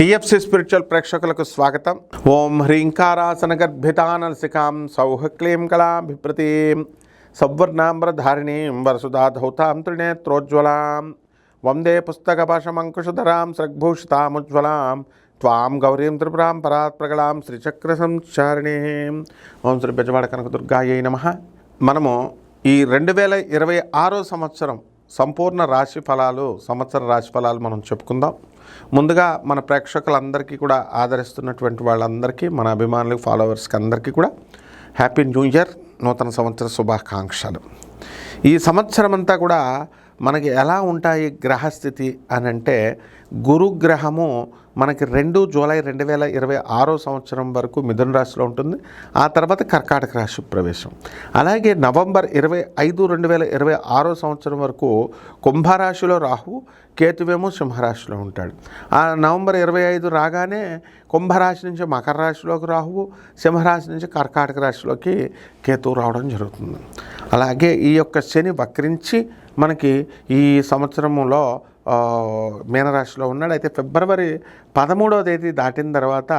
TFC spiritual ప్రేక్షకులకు స్వాగతం. ఓం హ్రీంకారాసన గర్భితానలసికాం సౌహ క్లీం కళాభిప్రతీం సౌవర్ణాంబరధారిణీం వరసుధాధౌతాం త్రినేత్రోజ్వలాం. వందే పుస్తకపాశమంకుశధరాం సృగ్భూషితాముజ్వలాం త్వాం గౌరీం త్రిపురాం పరాత్ప్రగళాం శ్రీచక్ర సంచారిణీం ఓం శ్రీ బెజవాడ కనకదుర్గాయై నమ. మనము ఈ రెండు వేల ఇరవై ఆరో సంవత్సరం సంపూర్ణ రాశి ఫలాలు సంవత్సర రాశి ఫలాలు మనం చెప్పుకుందాం. ముందుగా మన ప్రేక్షకులందరికీ కూడా ఆదరిస్తున్నటువంటి వాళ్ళందరికీ మన అభిమానులకు ఫాలోవర్స్కి అందరికీ కూడా హ్యాపీ న్యూ ఇయర్ నూతన సంవత్సర శుభాకాంక్షలు. ఈ సంవత్సరం అంతా కూడా మనకి ఎలా ఉంటాయి గ్రహస్థితి అని అంటే గురుగ్రహము మనకి రెండు జూలై రెండు వేల ఇరవై ఆరో సంవత్సరం వరకు మిథున రాశిలో ఉంటుంది. ఆ తర్వాత కర్కాటక రాశి ప్రవేశం. అలాగే నవంబర్ ఇరవై ఐదు రెండు వేల ఇరవై ఆరో సంవత్సరం వరకు కుంభరాశిలో రాహు కేతువేమో సింహరాశిలో ఉంటాడు. ఆ నవంబర్ ఇరవై ఐదు రాగానే కుంభరాశి నుంచి మకర రాశిలోకి రాహువు సింహరాశి నుంచి కర్కాటక రాశిలోకి కేతువు రావడం జరుగుతుంది. అలాగే ఈ యొక్క శని వక్రించి మనకి ఈ సంవత్సరంలో మీనరాశిలో ఉన్నాడు. అయితే ఫిబ్రవరి పదమూడవ తేదీ దాటిన తర్వాత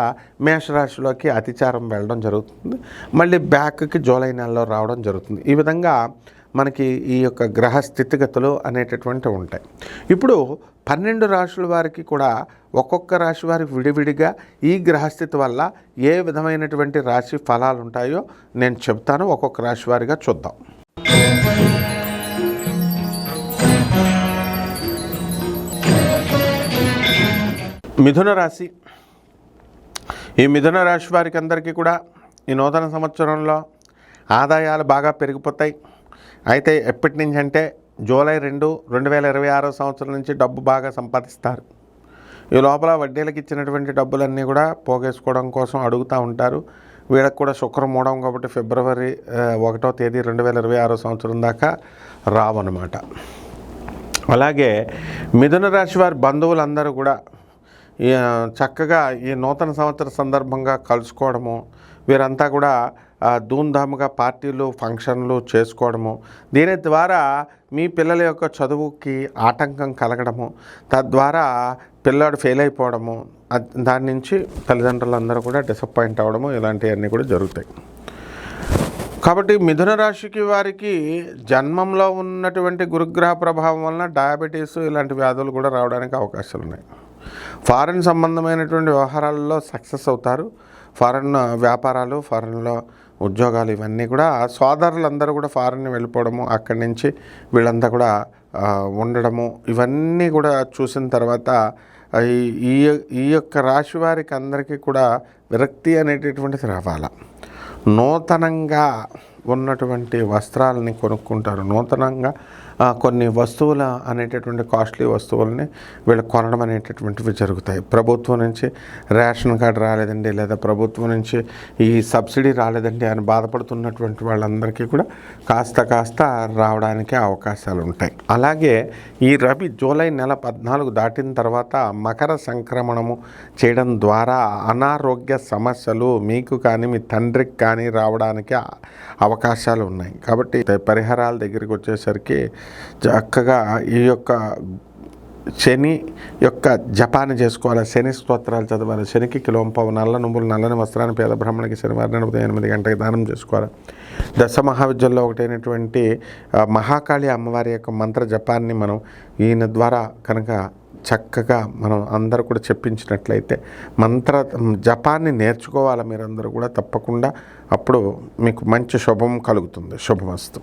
మేషరాశిలోకి అతిచారం వెళ్ళడం జరుగుతుంది. మళ్ళీ బ్యాక్కి జూలై నెలలో రావడం జరుగుతుంది. ఈ విధంగా మనకి ఈ యొక్క గ్రహ స్థితిగతులు అనేటటువంటివి ఉంటాయి. ఇప్పుడు పన్నెండు రాశుల వారికి కూడా ఒక్కొక్క రాశి వారికి విడివిడిగా ఈ గ్రహస్థితి వల్ల ఏ విధమైనటువంటి రాశి ఫలాలు ఉంటాయో నేను చెప్తాను. ఒక్కొక్క రాశి వారిగా చూద్దాం. మిథున రాశి. ఈ మిథున రాశి వారికి అందరికీ కూడా ఈ నూతన సంవత్సరంలో ఆదాయాలు బాగా పెరిగిపోతాయి. అయితే ఎప్పటి నుంచి అంటే జూలై రెండు రెండు వేల ఇరవై ఆరో సంవత్సరం నుంచి డబ్బు బాగా సంపాదిస్తారు. ఈ లోపల వడ్డీలకు ఇచ్చినటువంటి డబ్బులన్నీ కూడా పోగేసుకోవడం కోసం అడుగుతూ ఉంటారు. వీళ్ళకి కూడా శుక్రం మూడం కాబట్టి ఫిబ్రవరి ఒకటో తేదీ రెండు వేల ఇరవై ఆరో సంవత్సరం దాకా రావన్నమాట. అలాగే మిథున రాశి వారి బంధువులందరూ కూడా చక్కగా ఈ నూతన సంవత్సర సందర్భంగా కలుసుకోవడము వీరంతా కూడా ధూమ్ధామ్గా పార్టీలు ఫంక్షన్లు చేసుకోవడము దీని ద్వారా మీ పిల్లల యొక్క చదువుకి ఆటంకం కలగడము తద్వారా పిల్లాడు ఫెయిల్ అయిపోవడము దాని నుంచి తల్లిదండ్రులందరూ కూడా డిసప్పాయింట్ అవ్వడము ఇలాంటివన్నీ కూడా జరుగుతాయి. కాబట్టి మిథున రాశికి వారికి జన్మంలో ఉన్నటువంటి గురుగ్రహ ప్రభావం వలన డయాబెటీస్ ఇలాంటి వ్యాధులు కూడా రావడానికి అవకాశాలు ఉన్నాయి ఫారెన్ సంబంధమైనటువంటి వ్యవహారాల్లో సక్సెస్ అవుతారు. ఫారెన్ వ్యాపారాలు ఫారెన్లో ఉద్యోగాలు ఇవన్నీ కూడా సోదరులందరూ కూడా ఫారెన్ వెళ్ళిపోవడము అక్కడి నుంచి వీళ్ళంతా కూడా ఉండడము ఇవన్నీ కూడా చూసిన తర్వాత ఈ- ఈ ఈ యొక్క రాశి వారికి అందరికీ కూడా విరక్తి అనేటటువంటిది రావాలా? నూతనంగా ఉన్నటువంటి వస్త్రాలని కొనుక్కుంటారు. నూతనంగా కొన్ని వస్తువుల అనేటటువంటి కాస్ట్లీ వస్తువులని వీళ్ళు కొనడం అనేటటువంటివి జరుగుతాయి. ప్రభుత్వం నుంచి రేషన్ కార్డు రాలేదండి లేదా ప్రభుత్వం నుంచి ఈ సబ్సిడీ రాలేదండి అని బాధపడుతున్నటువంటి వాళ్ళందరికీ కూడా కాస్త కాస్త రావడానికి అవకాశాలు ఉంటాయి. అలాగే ఈ రబి జూలై నెల పద్నాలుగు దాటిన తర్వాత మకర సంక్రమణము చేయడం ద్వారా అనారోగ్య సమస్యలు మీకు కానీ మీ తండ్రికి కానీ రావడానికి అవకాశాలు ఉన్నాయి. కాబట్టి పరిహారాల దగ్గరికి వచ్చేసరికి చక్కగా ఈ యొక్క శని యొక్క జపాన్ని చేసుకోవాలి. శని స్తోత్రాలు చదవాలి. శనికి కిలోంపావు నల్ల నువ్వులు నల్లని వస్త్రాన్ని పేద బ్రాహ్మణికి శనివారం ఉదయం ఎనిమిది గంటకి దానం చేసుకోవాలి. దశ మహావిద్యల్లో ఒకటైనటువంటి మహాకాళి అమ్మవారి యొక్క మంత్ర జపాన్ని మనం ఈయన ద్వారా కనుక చక్కగా మనం అందరూ కూడా చెప్పించినట్లయితే మంత్ర జపాన్ని నేర్చుకోవాలి మీరందరూ కూడా తప్పకుండా. అప్పుడు మీకు మంచి శుభం కలుగుతుంది. శుభమస్తు.